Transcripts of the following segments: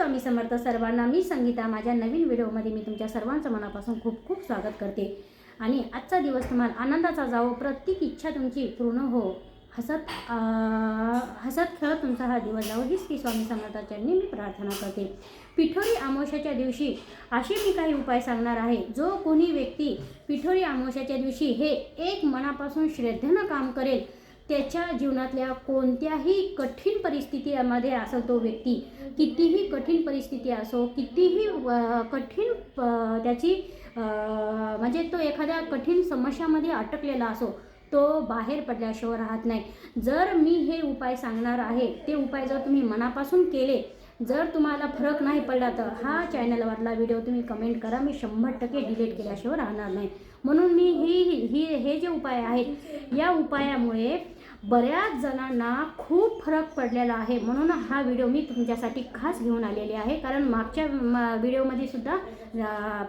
स्वामी समर्थ सर्वांना मी संगीता माझ्या नवीन व्हिडिओमध्ये मी तुमच्या सर्वांचं मनापासून खूप खूप स्वागत करते. आणि आजचा दिवस तुम्हाला आनंदाचा जावो प्रत्येक इच्छा तुमची पूर्ण हो. हसत हसत खेळत तुमचा हा दिवस जावो हीच की स्वामी समर्थाच्यांनी मी प्रार्थना करते. पिठोरी अमावश्याच्या दिवशी असे मी काही उपाय सांगणार आहे. जो कोणी व्यक्ती पिठोरी अमावश्याच्या दिवशी हे एक मनापासून श्रद्धेनं काम करेल त्याच्या जीवनातल्या कोणत्याही कठीण परिस्थितीमध्ये असो तो व्यक्ती कितीही कठीण परिस्थिती असो कितीही कठीण प- त्याची म्हणजे तो एखाद्या कठीण समस्यामध्ये अटकलेला असो तो बाहेर पडल्याशिवाय राहत नाही. जर मी हे उपाय सांगणार आहे ते उपाय जर तुम्ही मनापासून केले जर तुम्हाला फरक नाही पडला तर हा चॅनलवरला व्हिडिओ तुम्ही कमेंट करा. मी शंभर टक्के डिलीट केल्याशिवाय राहणार नाही. म्हणून मी ही ही हे जे उपाय आहेत या उपायामुळे बऱ्याच जणांना खूप फरक पडलेला आहे. म्हणून हा व्हिडिओ मी तुमच्यासाठी खास घेऊन आलेले आहे. कारण मागच्या म- व्हिडिओमध्ये सुद्धा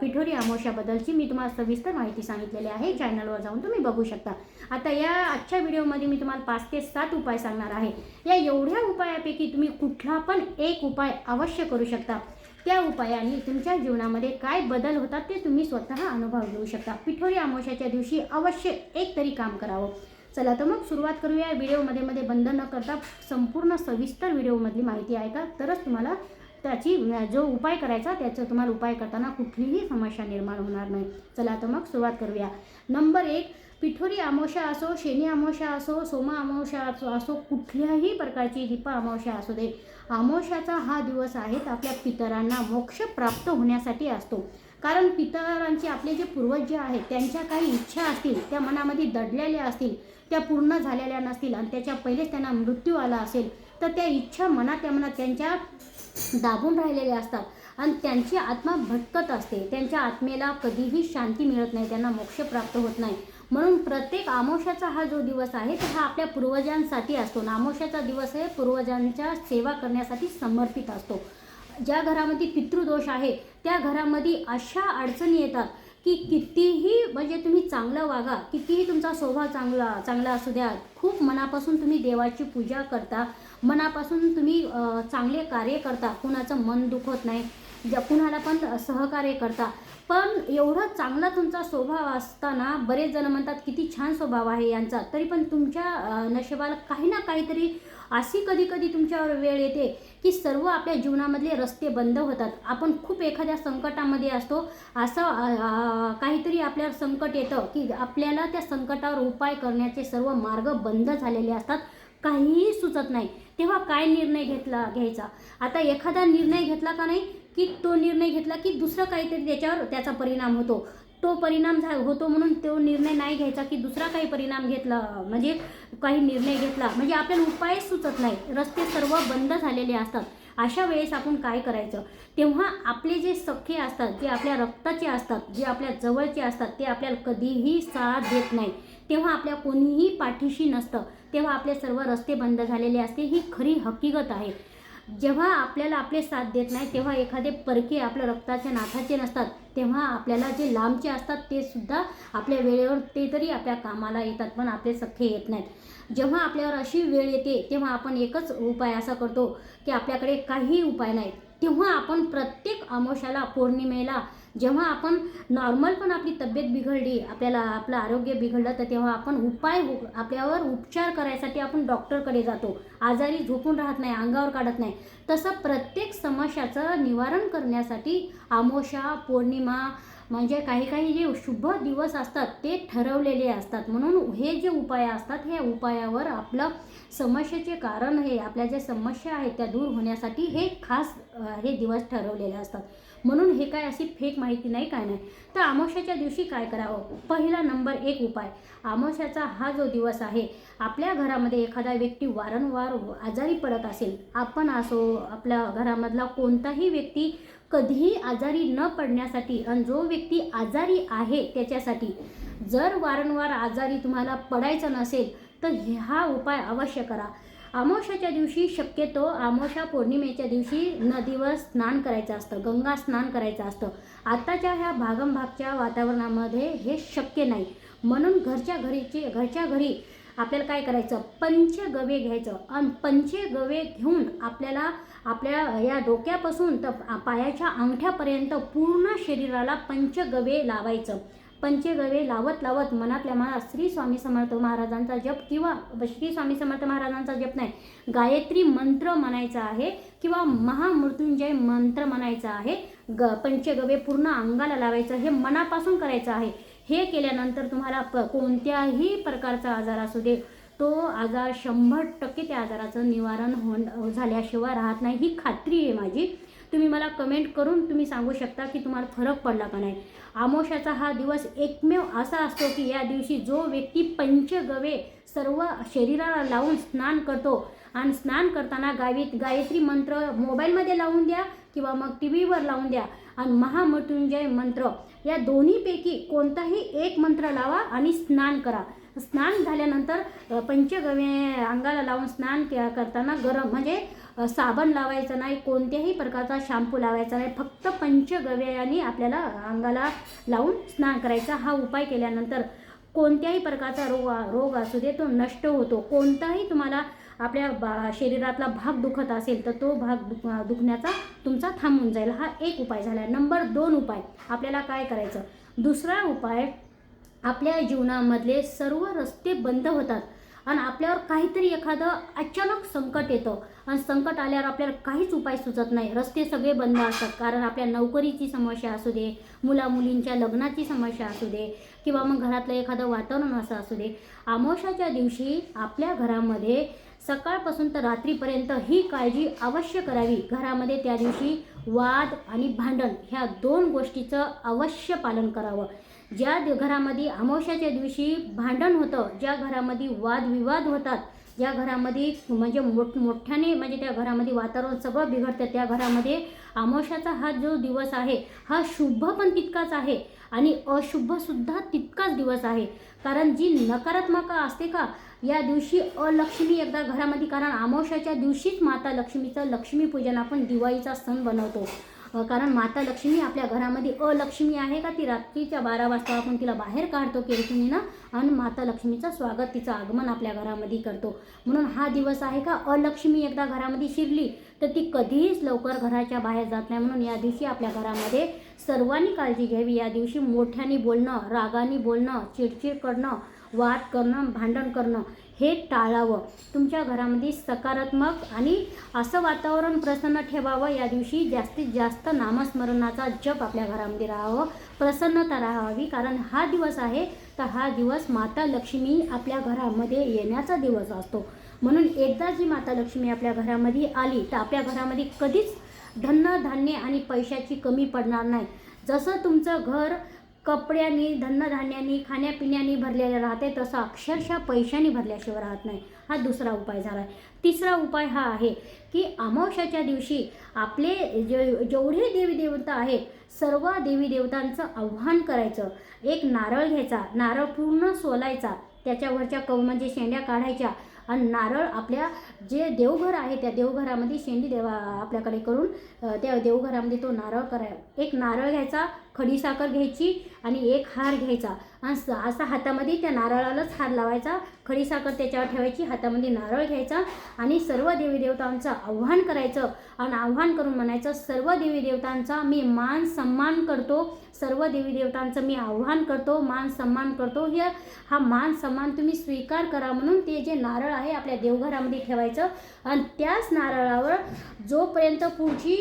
पिठोरी अमावश्याबद्दलची मी तुम्हाला सविस्तर माहिती सांगितलेली आहे. चॅनलवर जाऊन तुम्ही बघू शकता. आता या आजच्या व्हिडिओमध्ये मी तुम्हाला पाच ते सात उपाय सांगणार आहे. या एवढ्या उपायापैकी तुम्ही कुठला पण एक उपाय अवश्य करू शकता. त्या उपायाने तुमच्या जीवनामध्ये काय बदल होतात ते तुम्ही स्वतः अनुभव घेऊ शकता. पिठोरी अमावस्याच्या दिवशी अवश्य एक तरी काम करावं. चला तर मग सुरुवात करूया. व्हिडिओमध्ये मध्ये बंद न करता संपूर्ण सविस्तर व्हिडिओमधली माहिती आहे का तरच तुम्हाला त्याची जो उपाय करायचा त्याचा तुम्हाला उपाय करताना कुठलीही समस्या निर्माण होणार नाही. चला तर मग सुरुवात करूया. नंबर एक पिठोरी अमावस्या असो शेनी अमावस्या असो सोमा अमावस्या असो असो कुठल्याही प्रकारची दीपा अमावस्या असू दे. अमावस्याचा हा दिवस आहे आपल्या पितरांना मोक्ष प्राप्त होण्यासाठी असतो. कारण पितरांचे आपले जे पूर्वज जे आहेत त्यांच्या काही इच्छा असतील त्या मनामध्ये दडलेल्या असतील त्या पूर्ण झालेल्या नसतील आणि त्याच्या पहिलेच त्यांना मृत्यू आला असेल तर त्या इच्छा मनात त्या मनात त्यांच्या दाबून राहिलेल्या असतात. आणि त्यांची आत्मा भटकत असते. त्यांच्या आत्मेला कधीही शांती मिळत नाही. त्यांना मोक्ष प्राप्त होत नाही. म्हणून प्रत्येक आमोशाचा हा जो दिवस आहे तो हा आपल्या पूर्वजांसाठी असतो. आमोशाचा दिवस हे पूर्वजांच्या सेवा करण्यासाठी समर्पित असतो. ज्या घरामध्ये पितृदोष आहे त्या घरामध्ये अशा अडचणी येतात की कितीही म्हणजे तुम्ही चांगलं वागा कितीही तुमचा स्वभाव चांगला चांगला असू द्या खूप मनापासून तुम्ही देवाची पूजा करता मनापासून तुम्ही चांगले कार्य करता कुणाचं मन दुखत नाही ज्या कुणाला पण सहकार्य करता. पण एवढा चांगला तुमचा स्वभाव असताना बरेच जण म्हणतात किती छान स्वभाव आहे यांचा. तरी पण तुमच्या नशेबाला नशिबाला काही ना काहीतरी अशी कधी कधी तुमच्यावर वेळ येते की सर्व आपल्या जीवनामधले रस्ते बंद होतात. आपण खूप एखाद्या संकटामध्ये असतो. असं काहीतरी आपल्यावर संकट येतं की आपल्याला त्या संकटावर उपाय करण्याचे सर्व मार्ग बंद झालेले असतात. काहीही सुचत नाही. तेव्हा काय निर्णय घेतला घ्यायचा? आता एखादा निर्णय घेतला का नाही? की तो निर्णय घेतला की दुसरं काहीतरी त्याच्यावर त्याचा परिणाम होतो. तो परिणाम झा होतो म्हणून तो निर्णय नाही घ्यायचा की दुसरा काही परिणाम घेतला म्हणजे काही निर्णय घेतला. म्हणजे आपल्याला उपाय सुचत नाही. रस्ते सर्व बंद झालेले असतात. अशा वेळेस आपण काय करायचं? तेव्हा आपले जे सख्खे असतात जे आपल्या रक्ताचे असतात जे आपल्या जवळचे असतात ते आपल्याला कधीही साथ देत नाही. तेव्हा आपल्या कोणीही पाठीशी नसतं. तेव्हा आपले सर्व रस्ते बंद झालेले असते. ही खरी हकीकत आहे. जेव्हा आपल्याला आपले साथ देत नाही तेव्हा एखादे परके आपल्या रक्ताच्या नाथाचे नसतात. तेव्हा आपल्याला जे लांबचे असतात ते सुद्धा आपल्या वेळेवर ते तरी आपल्या कामाला येतात पण आपले सख्खे येत नाहीत. जेव्हा आपल्यावर अशी वेळ येते तेव्हा आपण एकच उपाय असा करतो की आपल्याकडे काही उपाय नाही तेव्हा आपण प्रत्येक अमावश्याला पौर्णिमेला जेव्हा आपण नॉर्मल पण आपली तब्येत बिघडली आपल्याला आपलं आरोग्य बिघडलं तर तेव्हा आपण उपाय आपल्यावर उपचार करायसाठी आपण डॉक्टरकडे जातो. आजारी झोपून राहत नाही अंगावर काढत नाही. तसं प्रत्येक समस्याचं निवारण करण्यासाठी आमोशा पौर्णिमा म्हणजे काही काही जे शुभ दिवस असतात ते ठरवलेले असतात. म्हणून हे जे उपाय असतात हे उपायावर आपलं समस्येचे कारण हे आपल्या ज्या समस्या आहेत त्या दूर होण्यासाठी हे खास हे दिवस ठरवलेले असतात. म्हणून हे काय अशी फेक माहिती नाही काय नाही. तर अमावस्याच्या दिवशी काय करावं? पहिला नंबर एक उपाय. अमावस्याचा हा जो दिवस आहे आपल्या घरामध्ये एखादा व्यक्ती वारंवार आजारी पडत असेल आपण असो आपल्या घरामधला कोणताही व्यक्ती कधीही आजारी न पडण्यासाठी आणि जो व्यक्ती आजारी आहे त्याच्यासाठी जर वारंवार आजारी तुम्हाला पडायचं नसेल तर हा उपाय अवश्य करा. आमोशाच्या दिवशी शक्यतो आमोशा पौर्णिमेच्या दिवशी नदीवर स्नान करायचं असतं गंगा स्नान करायचं असतं. आत्ताच्या ह्या भागमभागच्या वातावरणामध्ये हे शक्य नाही. म्हणून घरच्या घरीचे घरच्या घरी आपल्याला काय करायचं? पंचगवे घ्यायचं. आणि पंचगवे घेऊन आपल्याला आपल्या या डोक्यापासून तर पायाच्या अंगठ्यापर्यंत पूर्ण शरीराला पंचगवे लावायचं. पंचगवे लावत लावत मनातल्या मनात श्री स्वामी समर्थ महाराजांचा जप किंवा श्री स्वामी समर्थ महाराजांचा जप नाही गायत्री मंत्र म्हणायचा आहे किंवा महामृत्युंजय मंत्र म्हणायचा आहे. ग पंचगवे पूर्ण अंगाला लावायचं हे मनापासून करायचं आहे. हे केल्यानंतर तुम्हाला प कोणत्याही प्रकारचा आजार असू दे तो आजार शंभर टक्के त्या आजाराचं निवारण होण झाल्याशिवाय राहत नाही. ही खात्री आहे माझी. तुम्ही मला कमेंट करून तुम्ही सांगू शकता की तुम्हाला फरक पडला का नाही. आमोशाचा हा दिवस एकमेव असा असतो की या दिवशी जो व्यक्ती पंचगवे सर्व शरीराला लावून स्नान करतो आणि स्नान करताना गावी गायत्री मंत्र मोबाईलमध्ये लावून द्या किंवा मग टी व्हीवर लावून द्या. आणि महामृत्युंजय मंत्र. या दोन्हीपैकी कोणताही एक मंत्र लावा आणि स्नान करा. स्नान झाल्यानंतर पंचगव्य अंगाला लावून स्नान करताना गरम म्हणजे साबण लावायचं नाही कोणत्याही प्रकारचा शॅम्पू लावायचा नाही. फक्त पंचगव्याने आपल्याला अंगाला लावून स्नान करायचा हा उपाय केल्यानंतर कोणत्याही प्रकारचा रोग रोग असू दे तो नष्ट होतो. कोणताही तुम्हाला आपल्या बा शरीरातला भाग दुखत असेल तर तो भाग दुख दुखण्याचा तुमचा थांबून जाईल. हा एक उपाय झाला. नंबर दोन उपाय. आपल्याला काय करायचं? दुसरा उपाय आपल्या जीवनामधले सर्व रस्ते बंद होतात आणि आपल्यावर काहीतरी एखादं अचानक संकट येतं. आणि संकट आल्यावर आपल्याला काहीच उपाय सुचत नाही. रस्ते सगळे बंद असतात. कारण आपल्या नोकरीची समस्या असू दे मुलामुलींच्या लग्नाची समस्या असू दे किंवा मग घरातलं एखादं वातावरण असं असू दे आमोशाच्या दिवशी आपल्या घरामध्ये सकाळपासून तर रात्रीपर्यंत ही काळजी अवश्य करावी. घरामध्ये त्या दिवशी वाद आणि भांडण ह्या दोन गोष्टीचं अवश्य पालन करावं. ज्या घरामध्ये अमावश्याच्या दिवशी भांडण होतं ज्या घरामध्ये वादविवाद होतात ज्या घरामध्ये म्हणजे मोठ मोठ्याने म्हणजे त्या घरामध्ये वातावरण सगळं बिघडतं त्या घरामध्ये अमावश्याचा हा जो दिवस आहे हा शुभ पण तितकाच आहे. आणि अशुभसुद्धा तितकाच दिवस आहे. कारण जी नकारात्मक असते का या दिवशी अलक्ष्मी एकदा घरामध्ये कारण अमावश्याच्या दिवशीच माता लक्ष्मीचं लक्ष्मीपूजन आपण दिवाळीचा सण बनवतो. कारण माता लक्ष्मी आपल्या घरामध्ये अलक्ष्मी आहे का ती रात्रीच्या बारा वाजता आपण तिला बाहेर काढतो केळकीनं आणि माता लक्ष्मीचं स्वागत तिचं आगमन आपल्या घरामध्ये करतो. म्हणून हा दिवस आहे का अलक्ष्मी एकदा घरामध्ये शिरली तर ती कधीच लवकर घराच्या बाहेर जात नाही. म्हणून या दिवशी आपल्या घरामध्ये सर्वांनी काळजी घ्यावी. या दिवशी मोठ्याने बोलणं रागाने बोलणं चिडचिड करणं वाद करणं भांडण करणं हे टाळावं. तुमच्या घरामध्ये सकारात्मक आणि असं वातावरण प्रसन्न ठेवावं. या दिवशी जास्तीत जास्त नामस्मरणाचा जप आपल्या घरामध्ये राहावं. प्रसन्नता राहावी. कारण हा दिवस आहे तर हा दिवस माता लक्ष्मी आपल्या घरामध्ये येण्याचा दिवस असतो. म्हणून एकदा जी माता लक्ष्मी आपल्या घरामध्ये आली तर आपल्या घरामध्ये कधीच धनधान्य धान्य आणि पैशाची कमी पडणार नाही. जसं तुमचं घर कपड्यांनी धन्नधान्यांनी खाण्यापिण्यानी भरलेलं राहते तसं अक्षरशः पैशाने भरल्याशिवाय राहत नाही. हा दुसरा उपाय झाला आहे तिसरा उपाय हा आहे की अमावश्याच्या दिवशी आपले जे जेवढे देवीदेवता आहेत सर्व देवीदेवतांचं आव्हान करायचं. एक नारळ घ्यायचा नारळ पूर्ण सोलायचा त्याच्यावरच्या कव म्हणजे शेंड्या काढायच्या आणि नारळ आपल्या जे देवघर आहे त्या देवघरामध्ये शेंडी देवा आपल्याकडे करून त्या देवघरामध्ये तो नारळ कराय एक नारळ घ्यायचा खडीसाखर घ्यायची आणि एक हार घ्यायचा. आणि असा हातामध्ये त्या नारळालाच हार लावायचा. खडीसाखर त्याच्यावर ठेवायची हातामध्ये नारळ घ्यायचा आणि सर्व देवी देवतांचं आव्हान करायचं. आणि आव्हान करून म्हणायचं सर्व देवी देवतांचा मी मान सन्मान करतो. सर्व देवी देवतांचं मी आव्हान करतो मान सन्मान करतो. हे हा मान सन्मान तुम्ही स्वीकार करा म्हणून ते जे नारळ आहे आपल्या देवघरामध्ये ठेवायचं. आणि त्याच नारळावर जोपर्यंत पुढची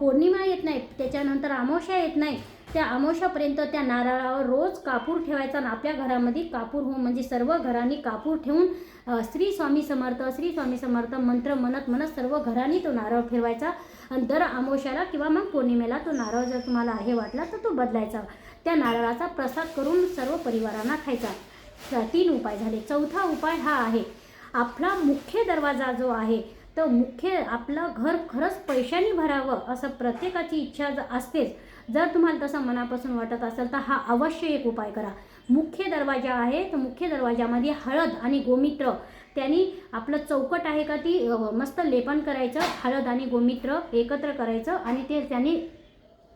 पौर्णिमा येत नाही त्याच्यानंतर अमावस्या येत नाही त्या अमावस्यापर्यंत त्या नारळावर रोज कापूर ठेवायचा आणि आपल्या घरामध्ये कापूर होऊन म्हणजे सर्व घरांनी कापूर ठेवून श्री स्वामी समर्थ श्री स्वामी समर्थ मंत्र म्हणत म्हणत सर्व घरांनी तो नारळ फिरवायचा आणि दर अमावश्याला किंवा मग पौर्णिमेला तो नारळ जर तुम्हाला हे वाटला तर तो बदलायचा. त्या नारळाचा प्रसाद करून सर्व परिवारांना खायचा. तीन उपाय झाले. चौथा उपाय हा आहे आपला मुख्य दरवाजा जो आहे तो मुख्य आपलं घर खरंच पैशाने भरावं असं प्रत्येकाची इच्छा ज- असतेच जर तुम्हाला तसं मनापासून वाटत असेल तर हा अवश्य एक उपाय करा. मुख्य दरवाजा आहे तर मुख्य दरवाजामध्ये हळद आणि गोमित्र त्यांनी आपलं चौकट आहे का ती मस्त लेपन करायचं हळद आणि गोमित्र एकत्र करायचं आणि ते त्यांनी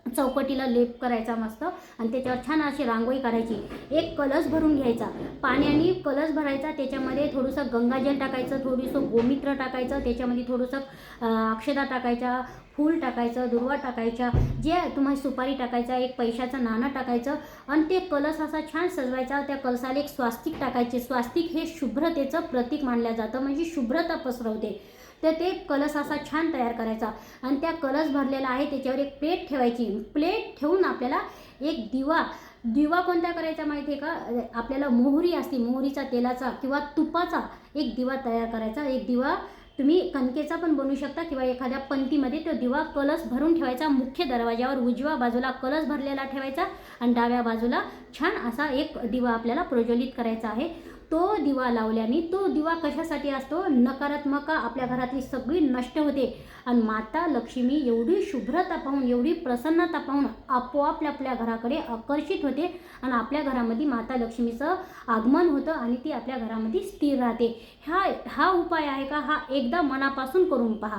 चौकटीला लेप करायचा मस्त. आणि त्याच्यावर छान अशी रांगोळी काढायची. एक कलश भरून घ्यायचा. पाण्याने कलश भरायचा. त्याच्यामध्ये थोडंसं गंगाजल टाकायचं थोडंसं गोमित्र टाकायचं त्याच्यामध्ये थोडंसं अक्षता अक्षदा टाकायच्या फूल टाकायचं दुर्वा टाकायच्या जे तुम्हाला सुपारी टाकायचा एक पैशाचं नाणं टाकायचं आणि ते कलश असा छान सजवायचा. त्या कलशाला एक स्वास्तिक टाकायचे. स्वास्तिक हे शुभ्रतेचं प्रतीक मानलं जातं. म्हणजे शुभ्रता पसरवते. तर ते कलस असा छान तयार करायचा. आणि त्या कलस भरलेला आहे त्याच्यावर एक प्लेट ठेवायची. प्लेट ठेवून आपल्याला एक दिवा दिवा कोणता करायचा माहिती आहे का? आपल्याला मोहरी असते मोहरीचा तेलाचा किंवा तुपाचा एक दिवा तयार करायचा. एक दिवा तुम्ही कणकेचा पण बनवू शकता किंवा एखाद्या पंक्तीमध्ये तो दिवा कलस भरून ठेवायचा. मुख्य दरवाजावर उजव्या बाजूला कलस भरलेला ठेवायचा आणि डाव्या बाजूला छान असा एक दिवा आपल्याला प्रज्वलित करायचा आहे. तो दिवा लावल्याने तो दिवा कशासाठी असतो? नकारात्मक आपल्या घरातली सगळी नष्ट होते. आणि माता लक्ष्मी एवढी शुभ्रता पाहून एवढी प्रसन्नता पाहून आपोआप आपल्या घराकडे आकर्षित होते. आणि आपल्या घरामध्ये माता लक्ष्मीचं आगमन होतं आणि ती आपल्या घरामध्ये स्थिर राहते. हा हा उपाय आहे का? हा एकदा मनापासून करून पहा.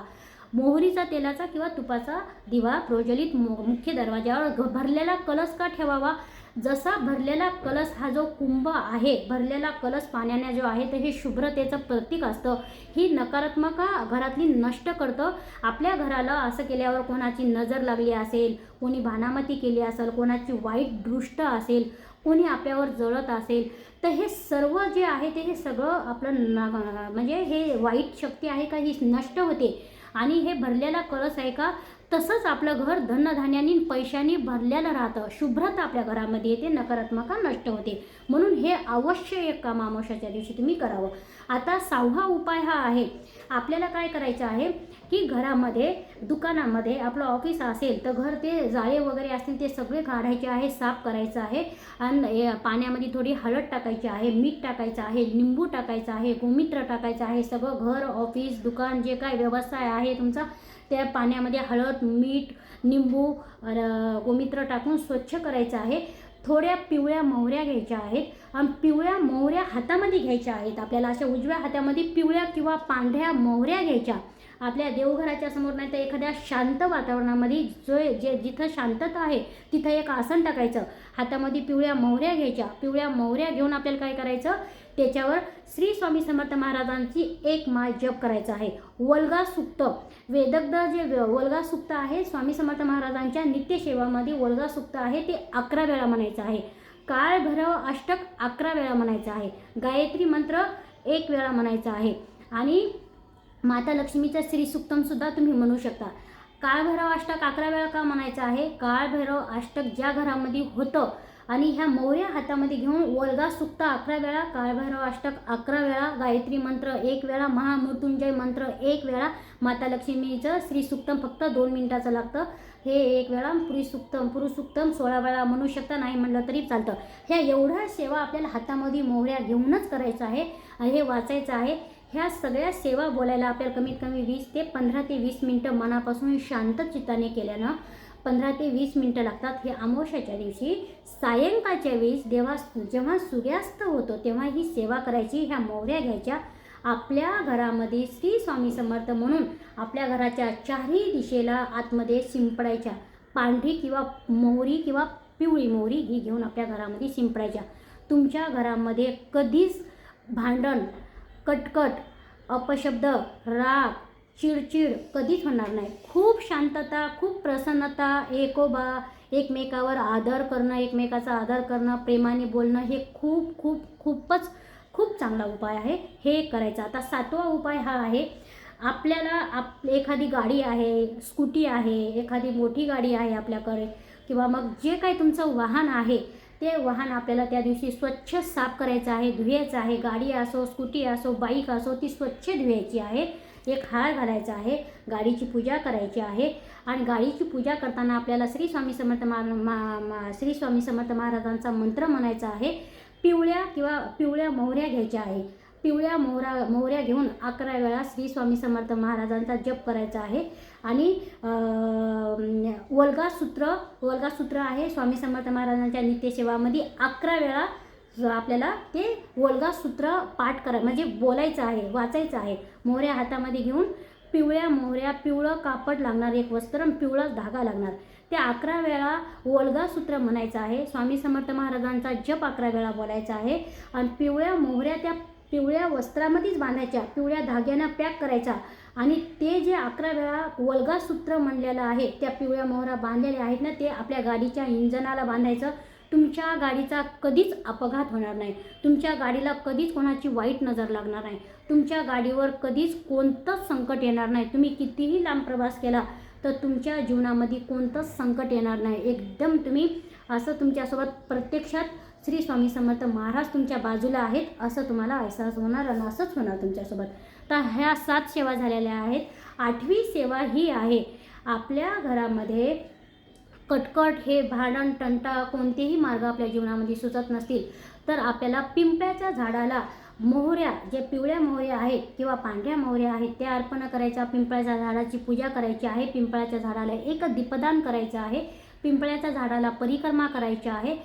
मोहरीचा तेलाचा किंवा तुपाचा दिवा प्रज्वलित मुख्य दरवाजावर घ- भरलेला कलश का ठेवावा? जसा भरलेला कलश हा जो कुंभ आहे भरलेला कलश पाण्याने जो आहे तर हे शुभ्रतेचं प्रतीक असतं. ही नकारात्मक घरातली नष्ट करतं. आपल्या घराला असं केल्यावर कोणाची नजर लागली असेल कोणी भानामती केली असेल कोणाची वाईट दृष्ट असेल कोणी आपल्यावर जळत असेल तर हे सर्व जे आहे ते हे सगळं आपलं न म्हणजे हे वाईट शक्ती आहे का ही नष्ट होते. आणि हे भरलेला कळस आहे का तसंच आपलं घर धनधान्याने पैशाने भरलेलं राहतं. शुभ्रता आपल्या घरामध्ये येते नकारात्मक नष्ट होते. म्हणून हे अवश्य एक काम अमावश्याच्या दिवशी तुम्ही करावं. आता सहावा उपाय हा आहे आपल्याला काय करायचं आहे की घरामध्ये दुकानामध्ये आपलं ऑफिस असेल तर घर ते जाळे वगैरे असतील ते सगळे काढायचे आहे साफ करायचं आहे. आणि पाण्यामध्ये थोडी हळद टाकायची आहे मीठ टाकायचं आहे लिंबू टाकायचं आहे गोमित्र टाकायचं आहे सगळं घर ऑफिस दुकान जे काय व्यवसाय आहे तुमचा त्या पाण्यामध्ये हळद मीठ निंबू गोमित्र टाकून स्वच्छ करायचं आहे. थोड्या पिवळ्या मोहऱ्या घ्यायच्या आहेत आणि पिवळ्या मोहऱ्या हातामध्ये घ्यायच्या आहेत. आपल्याला अशा उजव्या हातामध्ये पिवळ्या किंवा पांढऱ्या मोहऱ्या घ्यायच्या. आपल्या देवघराच्या समोर नाही तर एखाद्या शांत वातावरणामध्ये जो जे जिथं शांतता आहे तिथं एक आसन टाकायचं. हातामध्ये पिवळ्या मोहऱ्या घ्यायच्या. पिवळ्या मोहऱ्या घेऊन आपल्याला काय करायचं? त्याच्यावर श्री स्वामी समर्थ महाराजांची एक माळ जप करायचा आहे. वल्गा सुक्त. वेदग्ध जे वल्गा सुक्त आहे स्वामी समर्थ महाराजांच्या नित्यसेवामध्ये वल्गा सुक्त आहे ते अकरा वेळा म्हणायचं आहे. काळभैरव अष्टक अकरा वेळा म्हणायचं आहे. गायत्री मंत्र एक वेळा म्हणायचा आहे. आणि माता लक्ष्मीचं श्रीसुक्तम सुद्धा तुम्ही म्हणू शकता. काळभैरव अष्टक अकरा वेळा का म्हणायचं आहे? काळभैरव अष्टक ज्या घरामध्ये होतं आणि ह्या मोऱ्या हातामध्ये घेऊन वल्गा सुक्त अकरा वेळा काळभैरव अष्टक अकरा वेळा गायत्री मंत्र एक वेळा महामृत्युंजय मंत्र एक वेळा माता लक्ष्मीचं श्रीसुक्तम फक्त दोन मिनिटाचं लागतं. हे एक वेळा पुरीसुक्तम पुरुषुक्तम सोळा वेळा म्हणू शकता नाही म्हणलं तरी चालतं. ह्या एवढ्या सेवा आपल्याला हातामध्ये मोहऱ्या घेऊनच करायचं आहे आणि हे वाचायचं आहे. ह्या सगळ्या सेवा बोलायला आपल्याला कमीत कमी वीस ते पंधरा ते वीस मिनटं मनापासून शांत चित्ताने केल्यानं पंधरा ते वीस मिनटं लागतात. हे अमावश्याच्या दिवशी सायंकाळच्या वेळेस देवा जेव्हा सूर्यास्त होतो तेव्हा ही सेवा करायची ह्या मोहऱ्या घ्यायच्या. आपल्या घरामध्ये श्री स्वामी समर्थ म्हणून आपल्या घराच्या चारही दिशेला आतमध्ये शिंपडायच्या. पांढरी किंवा मोहरी किंवा पिवळी मोहरी ही घेऊन आपल्या घरामध्ये शिंपडायच्या. तुमच्या घरामध्ये कधीच भांडण कटकट अपशब्द राग चिडचिड कधीच होणार नाही. खूप शांतता खूप प्रसन्नता एकोबा एकमेकावर आदर करणं एकमेकाचा आदर करणं प्रेमाने बोलणं हे खूप खूप खूपच खूप चांगला उपाय आहे. हे करायचा. आता सातवा उपाय हा आहे. आपल्याला आप एखादी गाडी आहे स्कूटी आहे एखादी मोठी गाडी आहे आपल्याकडे किंवा मग जे काही तुमचं वाहन आहे ते वाहन आपल्याला त्या दिवशी स्वच्छ साफ करायचं आहे धुयायचं आहे. गाडी असो स्कूटी असो बाईक असो ती स्वच्छ धुवायची आहे. एक हार घालायचा आहे. गाडीची पूजा करायची आहे. आणि गाडीची पूजा करताना आपल्याला श्री स्वामी समर्थ मा मा- मा- श्री स्वामी समर्थ महाराजांचा मंत्र म्हणायचा आहे. पिवळ्या किंवा पिवळ्या मोहऱ्या घ्यायच्या आहे. पिवळ्या मोहरा मोहऱ्या घेऊन अकरा वेळा श्री स्वामी समर्थ महाराजांचा जप करायचा आहे. आणि वल्गासूत्र वल्गासूत्र आहे स्वामी समर्थ महाराजांच्या नित्यसेवामध्ये अकरा वेळा आपल्याला ते वल्गासूत्र पाठ करा म्हणजे बोलायचं आहे वाचायचं आहे. मोहऱ्या हातामध्ये घेऊन पिवळ्या मोहऱ्या पिवळं कापड लागणार एक वस्त्र पिवळा धागा लागणार. ते अकरा वेळा वल्गा सूत्र म्हणायचं आहे स्वामी समर्थ महाराजांचा जप अकरा वेळा बोलायचा आहे आणि पिवळ्या मोहऱ्या त्या पिवळ्या वस्त्रामध्येच बांधायच्या पिवळ्या धाग्यानं पॅक करायचा. आणि ते जे अकरा वेळा वल्गा सूत्र म्हणलेलं आहे त्या पिवळ्या मोहरा बांधलेल्या आहेत ना ते आपल्या गाडीच्या इंजनाला बांधायचं. तुमच्या गाडीचा कधीच अपघात होणार नाही. तुमच्या गाडीला कधीच कोणाची वाईट नजर लागणार नाही. तुमच्या गाडीवर कधीच कोणतंच संकट येणार नाही. तुम्ही कितीही लांब प्रवास केला तर तुमच्या जीवनामध्ये कोणतंच संकट येणार नाही. एकदम तुम्ही असं तुमच्यासोबत प्रत्यक्षात श्री स्वामी समर्थ महाराज तुमच्या बाजूला आहेत असं तुम्हाला अहसास होणार आणि असंच होणार तुमच्यासोबत. तर ह्या सात सेवा झालेल्या आहेत. आठवी सेवा ही आहे. आपल्या घरामध्ये कटकट हे भांडण टंटा कोणतेही मार्ग आपल्या जीवनामध्ये सुचत नसतील तर आपल्याला पिंपळ्याच्या झाडाला मोहऱ्या जे पिवळ्या मोहऱ्या आहेत किंवा पांढऱ्या मोहऱ्या आहेत त्या अर्पण करायच्या. पिंपळाच्या झाडाची पूजा करायची आहे. पिंपळाच्या झाडाला एक दीपदान करायचं आहे. पिंपळ्याच्या झाडाला परिक्रमा करायची आहे.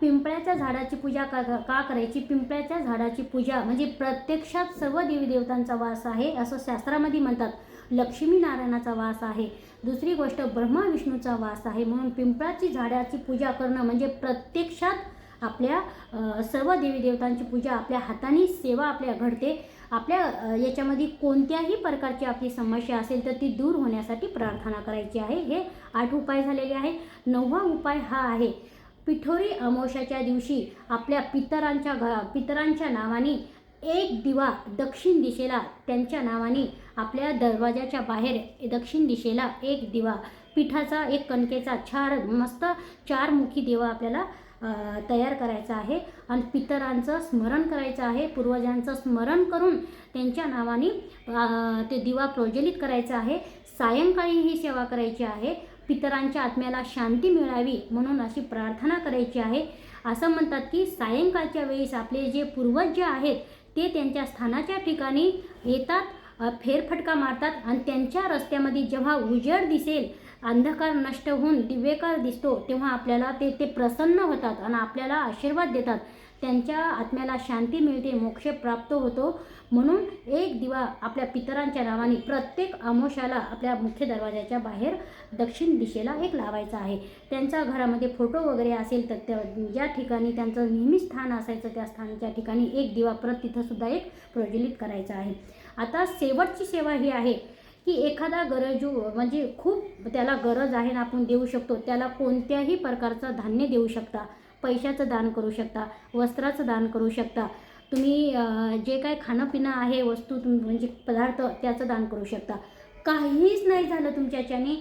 पिंपळ्याच्या झाडाची पूजा का का करायची? पिंपळ्याच्या झाडाची पूजा म्हणजे प्रत्यक्षात सर्व देवीदेवतांचा वास आहे असं शास्त्रामध्ये म्हणतात. लक्ष्मीनारायणाचा वास आहे. दुसरी गोष्ट ब्रह्मा विष्णूचा वास आहे. म्हणून पिंपळाची झाडाची पूजा करणं म्हणजे प्रत्यक्षात आपल्या सर्व देवी देवतांची पूजा आपल्या हाताने सेवा आपल्या घडते. आपल्या याच्यामध्ये कोणत्याही प्रकारची आपली समस्या असेल तर ती दूर होण्यासाठी प्रार्थना करायची आहे. हे आठ उपाय झालेले आहे नववा उपाय हा आहे पिठोरी अमावश्याच्या दिवशी आपल्या पितरांच्या घ पितरांच्या नावाने एक दिवा दक्षिण दिशेला त्यांच्या नावाने आपल्या दरवाजाच्या बाहेर दक्षिण दिशेला एक दिवा पिठाचा एक कणकेचा चार मस्त चारमुखी दिवा आपल्याला तयार करायचा आहे. आणि पितरांचं स्मरण करायचं आहे. पूर्वजांचं स्मरण करून त्यांच्या नावाने ते दिवा प्रज्वलित करायचा आहे. सायंकाळी ही सेवा करायची आहे. पितरांच्या आत्म्याला शांती मिळावी म्हणून अशी प्रार्थना करायची आहे. असं म्हणतात की सायंकाळच्या वेळेस आपले जे पूर्वज जे आहेत ते त्यांच्या स्थानाच्या ठिकाणी येतात फेरफटका मारतात. आणि त्यांच्या रस्त्यामध्ये जेव्हा उजेड दिसेल अंधकार नष्ट होऊन दिव्यकार दिसतो तेव्हा आपल्याला ते ते प्रसन्न होतात आणि आपल्याला आशीर्वाद देतात. त्यांच्या आत्म्याला शांती मिळते मोक्ष प्राप्त होतो. म्हणून एक दिवा आपल्या पितरांच्या नावाने प्रत्येक आमोशाला आपल्या मुख्य दरवाजाच्या बाहेर दक्षिण दिशेला एक लावायचा आहे. त्यांच्या घरामध्ये फोटो वगैरे असेल तर त्या ज्या ठिकाणी त्यांचं नेहमी स्थान असायचं त्या स्थानाच्या ठिकाणी एक दिवा परत तिथंसुद्धा एक प्रज्वलित करायचा आहे. आता शेवटची सेवा ही आहे. की एखादा गरजू म्हणजे खूप त्याला गरज आहे ना आपण देऊ शकतो त्याला कोणत्याही प्रकारचं धान्य देऊ शकता पैशाचं दान करू शकता वस्त्राचं दान करू शकता. तुम्ही जे काय खाणं पिणं आहे वस्तू तुम म्हणजे पदार्थ त्याचं दान करू शकता. काहीच नाही झालं तुमच्याच्याने.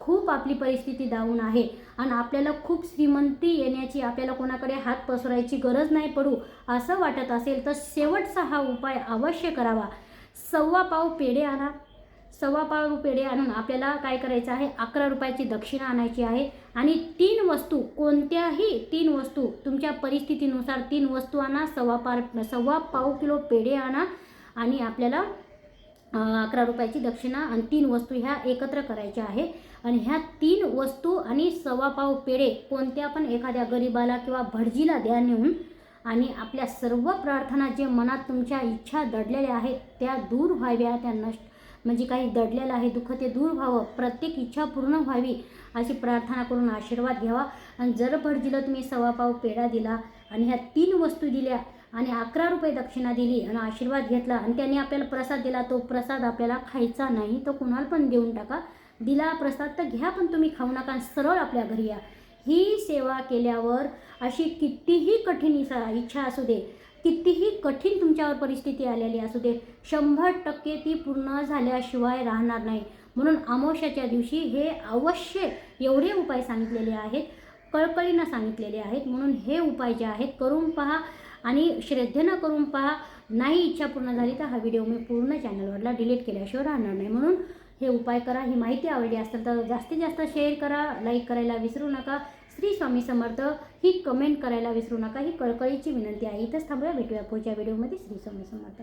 खूप आपली परिस्थिती डाऊन आहे. आणि आपल्याला खूप श्रीमंती येण्याची आपल्याला कोणाकडे हात पसरायची गरज नाही पडू असं वाटत असेल तर शेवटचा हा उपाय अवश्य करावा. सव्वा पाव पेढे आणा. सव्वा पाव पेढे आणून आपल्याला काय करायचं आहे? अकरा रुपयाची दक्षिणा आणायची आहे. आणि तीन वस्तू कोणत्याही तीन वस्तू तुमच्या परिस्थितीनुसार तीन वस्तू आणा सव्वा पार सव्वा पाव किलो पेढे आणा आणि आपल्याला अकरा रुपयाची दक्षिणा आणि तीन वस्तू ह्या एकत्र करायच्या आहे. आणि ह्या तीन वस्तू आणि सव्वा पाव पेढे कोणत्या पण एखाद्या गरिबाला किंवा भटजीला द्या नेऊन आणि आपल्या सर्व प्रार्थना जे मनात तुमच्या इच्छा दडलेल्या आहेत त्या दूर व्हाव्या त्या नष्ट म्हणजे काही दडलेलं आहे दुःख ते दूर व्हावं प्रत्येक इच्छा पूर्ण व्हावी अशी प्रार्थना करून आशीर्वाद घ्यावा. आणि जर भटजीला तुम्ही सवापाव पाव पेढा दिला आणि ह्या तीन वस्तू दिल्या आणि अकरा रुपये दक्षिणा दिली आणि आशीर्वाद घेतला आणि त्यांनी आपल्याला प्रसाद दिला तो प्रसाद आपल्याला खायचा नाही तो कुणाला पण देऊन टाका. दिला प्रसाद तर घ्या पण तुम्ही खाऊ नका आणि सरळ आपल्या घरी या. ही सेवा केल्यावर अशी कितीही कठीण इच्छा असू दे कितीही कठीण तुमच्यावर परिस्थिती आलेली असू दे शंभर टक्के ती पूर्ण झाल्याशिवाय राहणार नाही. म्हणून अमावश्याच्या दिवशी हे अवश्य एवढे उपाय सांगितलेले आहेत कळकळीनं सांगितलेले आहेत. म्हणून हे उपाय जे आहेत करून पहा आणि श्रद्धेनं करून पहा. नाही इच्छा पूर्ण झाली तर हा व्हिडिओ मी पूर्ण चॅनलवरला डिलीट केल्याशिवाय राहणार नाही. म्हणून हे उपाय करा. ही माहिती आवडली असेल तर जास्तीत जास्त शेअर करा लाईक करायला विसरू नका. श्री स्वामी समर्थ ही कमेंट करायला विसरू नका. ही कळकळीची विनंती आहे. इथंच थांबूया. भेटूया पुढच्या व्हिडिओमध्ये श्री स्वामी समर्थ.